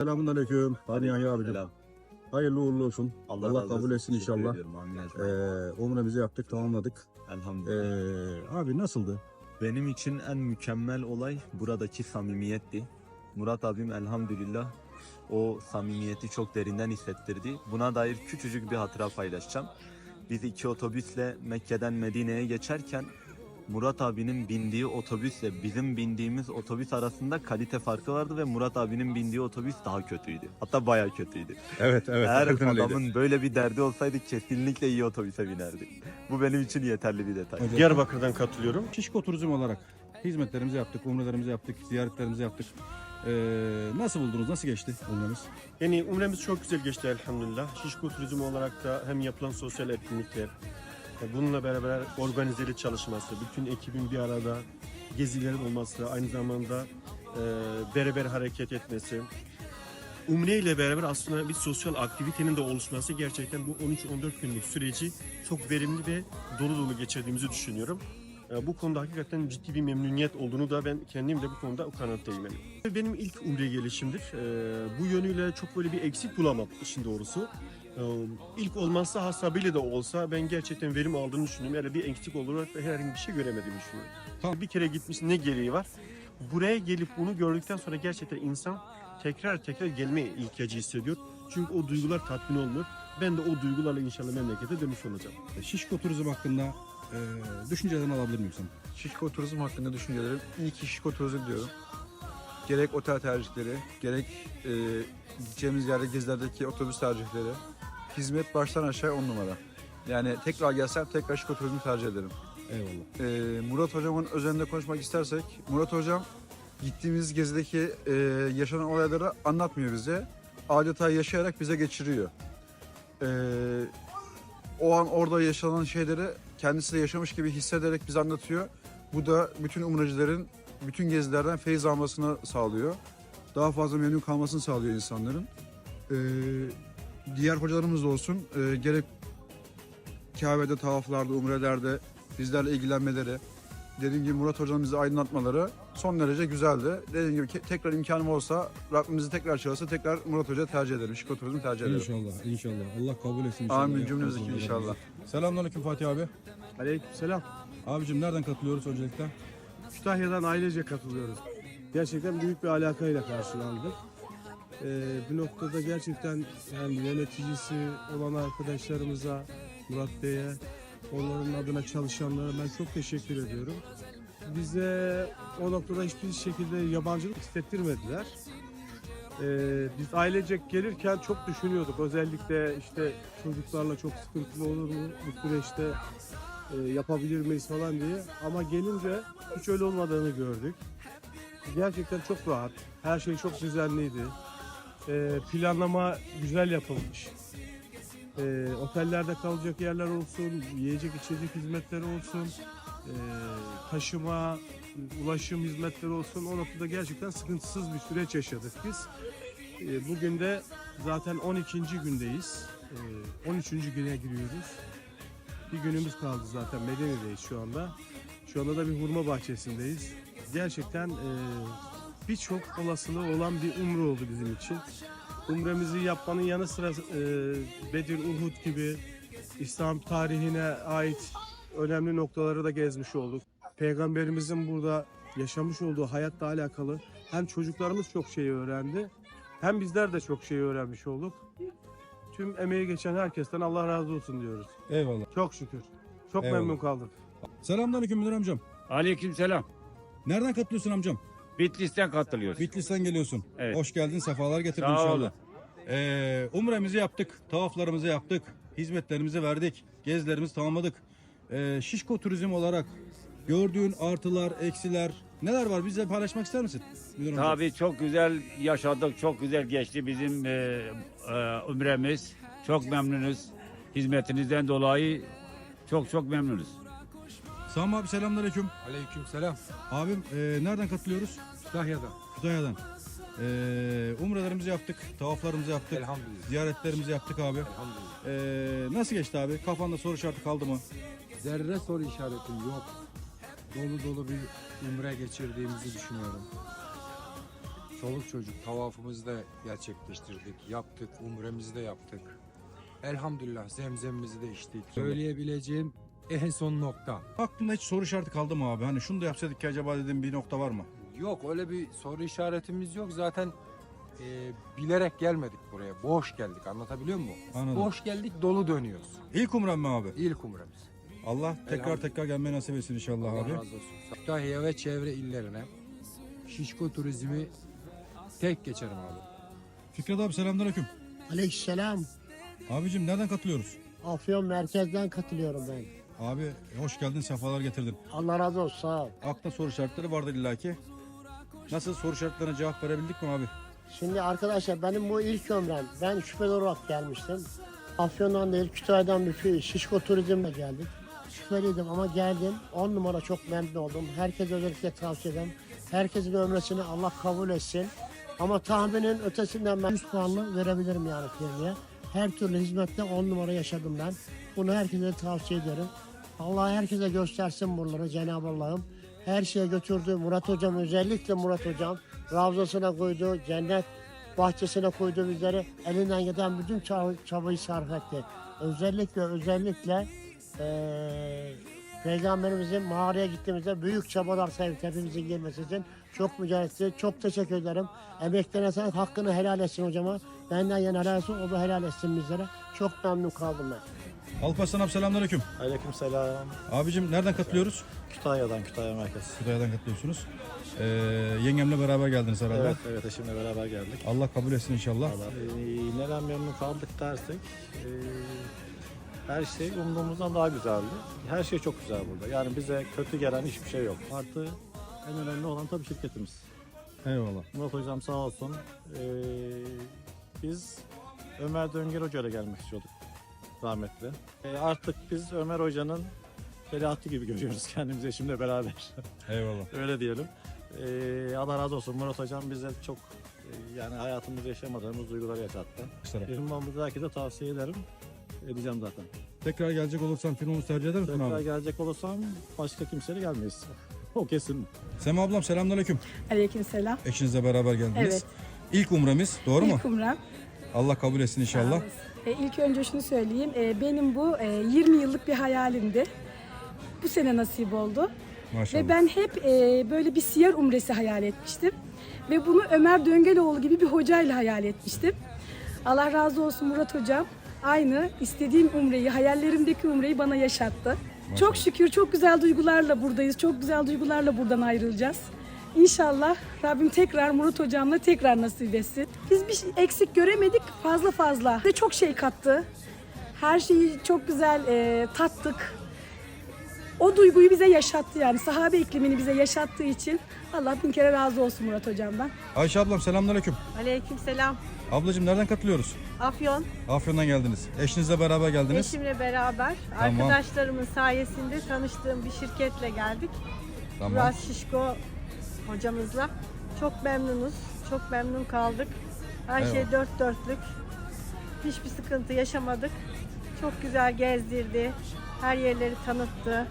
Selamun aleyküm. Hadi Yahya abicim. Selam. Hayırlı uğurlu olsun. Allah, razı kabul etsin inşallah. Ee, umremizi yaptık, tamamladık. Elhamdülillah. Ee, abi nasıldı? Benim için en mükemmel olay buradaki samimiyetti. Murat abim elhamdülillah o samimiyeti çok derinden hissettirdi. Buna dair küçücük bir hatıra paylaşacağım. Biz iki otobüsle Mekke'den Medine'ye geçerken Murat abinin bindiği otobüsle bizim bindiğimiz otobüs arasında kalite farkı vardı ve Murat abinin bindiği otobüs daha kötüydü. Hatta bayağı kötüydü. Evet, evet. Eğer hakikaten öyleydi. adamın böyle bir derdi olsaydı kesinlikle iyi otobüse binerdi. Bu benim için yeterli bir detay. Hocam, Diyarbakır'dan katılıyorum. Şişko Turizm olarak hizmetlerimizi yaptık, umrelerimizi yaptık, ziyaretlerimizi yaptık. Ee, nasıl buldunuz? Nasıl geçti umremiz? Yani umremiz çok güzel geçti elhamdülillah. Şişko Turizm olarak da hem yapılan sosyal etkinlikler, bununla beraber organizeli çalışması, bütün ekibin bir arada gezilerin olması, aynı zamanda e, beraber hareket etmesi. Umre ile beraber aslında bir sosyal aktivitenin de oluşması gerçekten bu 13-14 günlük süreci çok verimli ve dolu dolu geçirdiğimizi düşünüyorum. E, Bu konuda hakikaten ciddi bir memnuniyet olduğunu da ben kendim de bu konuda o kanaatteyim. Yani. Benim ilk umre gelişimdir. E, Bu yönüyle çok böyle bir eksik bulamam işin doğrusu. E, İlk olmazsa hasabıyla da olsa ben gerçekten verim aldığını düşünüyorum. Yani bir eksik olarak da herhangi bir şey göremediğimi düşünüyorum. Tamam. Bir kere gitmiş ne gereği var? Buraya gelip bunu gördükten sonra gerçekten insan tekrar tekrar gelmeye ihtiyacı hissediyor. Çünkü o duygular tatmin olmuyor. Ben de o duygularla inşallah memlekete dönüş olacağım. Ee, Şişko Turizm hakkında e, düşüncelerini alabilir miyim sana? Şişko Turizm hakkında düşüncelerim. İyi ki Şişko Turizm diyorum. Gerek otel tercihleri, gerek e, gideceğimiz yerde gezilerdeki otobüs tercihleri. Hizmet baştan aşağı on numara. Yani tekrar gelsem tekrar Şişko Turizm'i tercih ederim. Eyvallah. E, Murat Hocam'ın özelinde konuşmak istersek, Murat Hocam gittiğimiz gezideki e, yaşanan olayları anlatmıyor bize. Adeta yaşayarak bize geçiriyor. E, o an orada yaşanan şeyleri kendisi de yaşamış gibi hissederek bize anlatıyor. Bu da bütün umrecilerin bütün gezilerden feyiz almasını sağlıyor. Daha fazla memnun kalmasını sağlıyor insanların. Ee, diğer hocalarımız da olsun e, gerek Kabe'de, tavaflarda, umrelerde bizlerle ilgilenmeleri, dediğim gibi Murat hocamın bizi aydınlatmaları son derece güzeldi. Dediğim gibi ke- tekrar imkanım olsa, Rabbimizi tekrar çağırsa tekrar Murat Hoca tercih ederim. Şiko Turizm'i tercih ederim. İnşallah, inşallah. Allah kabul etsin inşallah. Amin cümlemizdeki umrelerinizi. inşallah. Selamünaleyküm Fatih abi. Aleykümselam. Abicim nereden katılıyoruz öncelikle? Kütahya'dan ailece katılıyoruz. Gerçekten büyük bir alakayla karşılandık. Ee, bir noktada gerçekten yani yöneticisi olan arkadaşlarımıza, Murat Bey'e, onların adına çalışanlara ben çok teşekkür ediyorum. Bize o noktada hiçbir şekilde yabancılık hissettirmediler. Ee, biz ailecek gelirken çok düşünüyorduk. Özellikle işte çocuklarla çok sıkıntılı olur mu bu süreçte e, yapabilir miyiz falan diye. Ama gelince hiç öyle olmadığını gördük. Gerçekten çok rahat. Her şey çok düzenliydi. E, planlama güzel yapılmış. E, otellerde kalacak yerler olsun, yiyecek içecek hizmetleri olsun, e, taşıma, ulaşım hizmetleri olsun. O noktada gerçekten sıkıntısız bir süreç yaşadık biz. E, bugün de zaten 12. gündeyiz. E, 13. güne giriyoruz. Bir günümüz kaldı zaten Medine'deyiz şu anda. Şu anda da bir hurma bahçesindeyiz. Gerçekten e, birçok olasılığı olan bir umre oldu bizim için. Umremizi yapmanın yanı sıra e, Bedir, Uhud gibi İslam tarihine ait önemli noktaları da gezmiş olduk. Peygamberimizin burada yaşamış olduğu hayatla alakalı hem çocuklarımız çok şey öğrendi hem bizler de çok şey öğrenmiş olduk. Tüm emeği geçen herkesten Allah razı olsun diyoruz. Eyvallah. Çok şükür. Çok Eyvallah. memnun kaldık. Selamünaleyküm Müdür amcam. Aleykümselam. Nereden katılıyorsun amcam? Bitlis'ten katılıyoruz. Bitlis'ten geliyorsun. Evet. Hoş geldin, sefalar getirdin Sağ inşallah. olun. Ee, umremizi yaptık, tavaflarımızı yaptık, hizmetlerimizi verdik, gezilerimizi tamamladık. Ee, Şişko Turizm olarak gördüğün artılar, eksiler neler var? Bizle paylaşmak ister misin? Tabii çok güzel yaşadık, çok güzel geçti bizim e, e, umremiz. Çok memnunuz. Hizmetinizden dolayı çok çok memnunuz. Sami abi selamünaleyküm. Aleykümselam. Abim e, nereden katılıyoruz? Kütahya'dan. Kütahya'dan. Ee, umrelerimizi yaptık, tavaflarımızı yaptık, Elhamdülillah. ziyaretlerimizi yaptık abi. Elhamdülillah. Ee, nasıl geçti abi? Kafanda soru işareti kaldı mı? Zerre soru işaretim yok. Dolu dolu bir umre geçirdiğimizi düşünüyorum. Çoluk çocuk tavafımızı da gerçekleştirdik. Yaptık, umremizi de yaptık. Elhamdülillah zemzemimizi de içtik. Söyleyebileceğim en son nokta. Aklında hiç soru işareti kaldı mı abi? Hani şunu da yapsaydık ki acaba dediğim bir nokta var mı? Yok öyle bir soru işaretimiz yok. Zaten e, bilerek gelmedik buraya. Boş geldik anlatabiliyor muyum? Anladım. Boş geldik dolu dönüyoruz. İlk umrem mi abi? İlk umremiz. Allah tekrar tekrar gelmeyi nasip etsin inşallah Allah abi. razı olsun. Kütahya ve çevre illerine şişko turizmi tek geçerim abi. Fikret abi selamünaleyküm. Aleykümselam. Abicim nereden katılıyoruz? Afyon merkezden katılıyorum ben. Abi hoş geldin, sefalar getirdin. Allah razı olsun sağ ol. Aklında soru işaretleri vardır illaki. Nasıl soru işaretlerine cevap verebildik mi abi? Şimdi arkadaşlar benim bu ilk ömrem. Ben şüpheli olarak gelmiştim. Afyon'dan değil Kütahya'dan bir fi- şişko turizmle geldik. Şüpheliydim ama geldim. 10 numara çok memnun oldum. Herkese özellikle tavsiye ederim. Herkesin ömresini Allah kabul etsin. Ama tahminin ötesinden ben 100 puanlı verebilirim yani firmaya. Her türlü hizmette 10 numara yaşadım ben. Bunu herkese tavsiye ederim. Allah herkese göstersin buraları Cenab-ı Allah'ım. Her şeye götürdü. Murat Hocam özellikle Murat Hocam Ravzasına koydu, cennet bahçesine koydu bizleri. Elinden gelen bütün çab- çabayı sarf etti. Özellikle özellikle eee Peygamberimizin mağaraya gittiğimizde büyük çabalar etti hepimizin gelmesi için. Çok mücadele. Çok teşekkür ederim. Emeklerine sağlık. Hakkını helal etsin hocama. Benden yana helal etsin. O da helal etsin bizlere. Çok memnun kaldım ben. Alparslan abi selamünaleyküm. Aleykümselam. Abicim nereden katılıyoruz? Kütahya'dan, Kütahya merkez. Kütahya'dan katılıyorsunuz. Ee, yengemle beraber geldiniz herhalde. Evet, evet eşimle beraber geldik. Allah kabul etsin inşallah. Ee, neden memnun kaldık dersek, ee, her şey umduğumuzdan daha güzeldi. Her şey çok güzel burada. Yani bize kötü gelen hiçbir şey yok. Artı en önemli olan tabii şirketimiz. Eyvallah. Murat Hocam sağ olsun. Ee, biz Ömer Dönger Hoca ile gelmek istiyorduk rahmetli. Ee, artık biz Ömer Hoca'nın veliahtı gibi görüyoruz kendimizi eşimle beraber. Eyvallah. Öyle diyelim. Ee, Allah razı olsun Murat Hocam bize çok e, yani hayatımızda yaşamadığımız duyguları yaşattı. Firmamızı herkese tavsiye ederim. Edeceğim zaten. Tekrar gelecek olursan firmamızı tercih eder misin Tekrar abi? gelecek olursam başka kimseyle gelmeyiz. o kesin. Sema ablam selamünaleyküm. Aleykümselam. Eşinizle beraber geldiniz. Evet. İlk umremiz doğru mu? İlk umrem. Allah kabul etsin inşallah. E, ilk önce şunu söyleyeyim. E, benim bu e, 20 yıllık bir hayalimdi. Bu sene nasip oldu. Maşallah. Ve ben hep e, böyle bir siyer umresi hayal etmiştim. Ve bunu Ömer Döngeloğlu gibi bir hocayla hayal etmiştim. Allah razı olsun Murat Hocam. Aynı istediğim umreyi, hayallerimdeki umreyi bana yaşattı. Çok şükür çok güzel duygularla buradayız. Çok güzel duygularla buradan ayrılacağız. İnşallah Rabbim tekrar Murat Hocam'la tekrar nasip etsin. Biz bir şey eksik göremedik fazla fazla. Ve çok şey kattı. Her şeyi çok güzel e, tattık. O duyguyu bize yaşattı yani. Sahabe iklimini bize yaşattığı için Allah bin kere razı olsun Murat Hocam'dan. Ayşe ablam selamünaleyküm. Aleykümselam. Ablacığım nereden katılıyoruz? Afyon Afyon'dan geldiniz. Eşinizle beraber geldiniz. eşimle beraber Tamam. arkadaşlarımın sayesinde tanıştığım bir şirketle geldik. Tamam. Murat Şişko hocamızla. Çok memnunuz. Çok memnun kaldık. Her şey Eyvallah. dört dörtlük. Hiçbir sıkıntı yaşamadık. Çok güzel gezdirdi. Her yerleri tanıttı.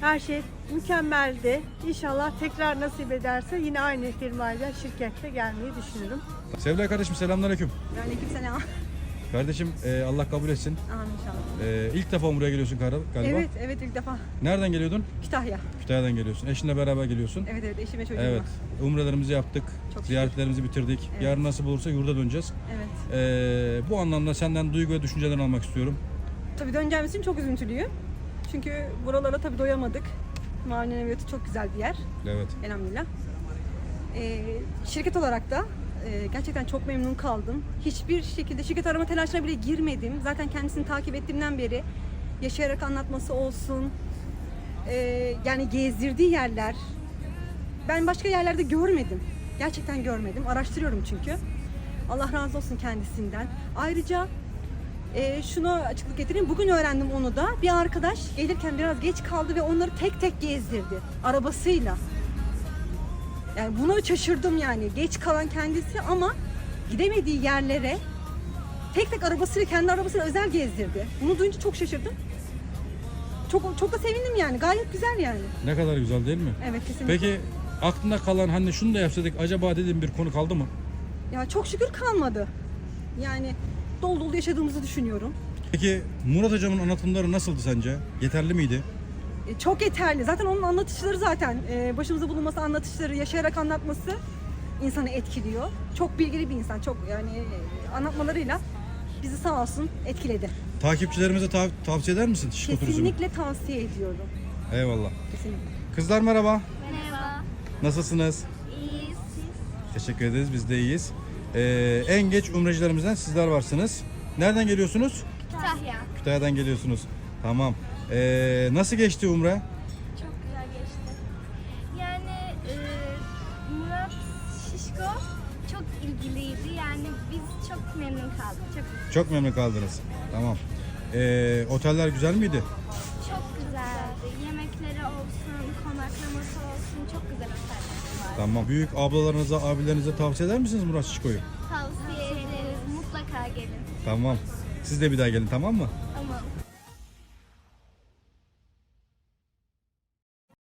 Her şey mükemmeldi. İnşallah tekrar nasip ederse yine aynı firmayla, şirketle gelmeyi düşünürüm. Sevgili kardeşim selamünaleyküm. Aleykümselam. Kardeşim e, Allah kabul etsin. Amin inşallah. E, ilk defa buraya geliyorsun galiba. Evet, evet ilk defa. Nereden geliyordun? Kütahya. Kütahya'dan geliyorsun. Eşinle beraber geliyorsun. Evet evet eşime çocuğum Evet. Umrelerimizi yaptık. Çok ziyaretlerimizi bitirdik. Evet. Yarın nasıl olursa yurda döneceğiz. Evet. E, bu anlamda senden duygu ve düşüncelerini almak istiyorum. Tabii döneceğimiz için çok üzüntülüyüm. Çünkü buralara tabii doyamadık. Maneviyatı çok güzel bir yer. Evet. Elhamdülillah. Ee, şirket olarak da e, gerçekten çok memnun kaldım. Hiçbir şekilde şirket arama telaşına bile girmedim. Zaten kendisini takip ettiğimden beri yaşayarak anlatması olsun. e, yani gezdirdiği yerler. Ben başka yerlerde görmedim. Gerçekten görmedim. Araştırıyorum çünkü. Allah razı olsun kendisinden. Ayrıca e, şunu açıklık getireyim. Bugün öğrendim onu da. Bir arkadaş gelirken biraz geç kaldı ve onları tek tek gezdirdi. Arabasıyla. Yani buna şaşırdım yani. Geç kalan kendisi ama gidemediği yerlere tek tek arabasıyla kendi arabasıyla özel gezdirdi. Bunu duyunca çok şaşırdım. Çok çok da sevindim yani. Gayet güzel yani. Ne kadar güzel değil mi? Evet kesinlikle. Peki aklında kalan hani şunu da yapsaydık acaba dediğin bir konu kaldı mı? Ya çok şükür kalmadı. Yani dolu dolu yaşadığımızı düşünüyorum. Peki Murat hocamın anlatımları nasıldı sence? Yeterli miydi? E, Çok yeterli. Zaten onun anlatışları zaten e, başımıza bulunması, anlatışları, yaşayarak anlatması insanı etkiliyor. Çok bilgili bir insan. Çok yani e, anlatmalarıyla bizi sağ olsun etkiledi. Takipçilerimize ta- tavsiye eder misin Şişko Turizm'i? Kesinlikle tavsiye ediyorum. Eyvallah. Kesinlikle. Kızlar merhaba. Merhaba, Nasılsınız? iyiyiz? Teşekkür ederiz. Biz de iyiyiz. Ee, en geç umrecilerimizden sizler varsınız. Nereden geliyorsunuz? Kütahya. Kütahya'dan geliyorsunuz. Tamam. Ee, nasıl geçti umre? Çok güzel geçti. Yani e, Murat Şişko çok ilgiliydi. Yani biz çok memnun kaldık. Çok Çok memnun kaldınız. Tamam. Ee, oteller güzel miydi? çok güzeldi. Yemekleri olsun, konaklaması olsun çok güzel oteller var. Tamam. Büyük ablalarınıza, abilerinize tavsiye eder misiniz Murat Şişko'yu? Tavsiye ederiz. Mutlaka gelin. Tamam. Siz de bir daha gelin tamam mı?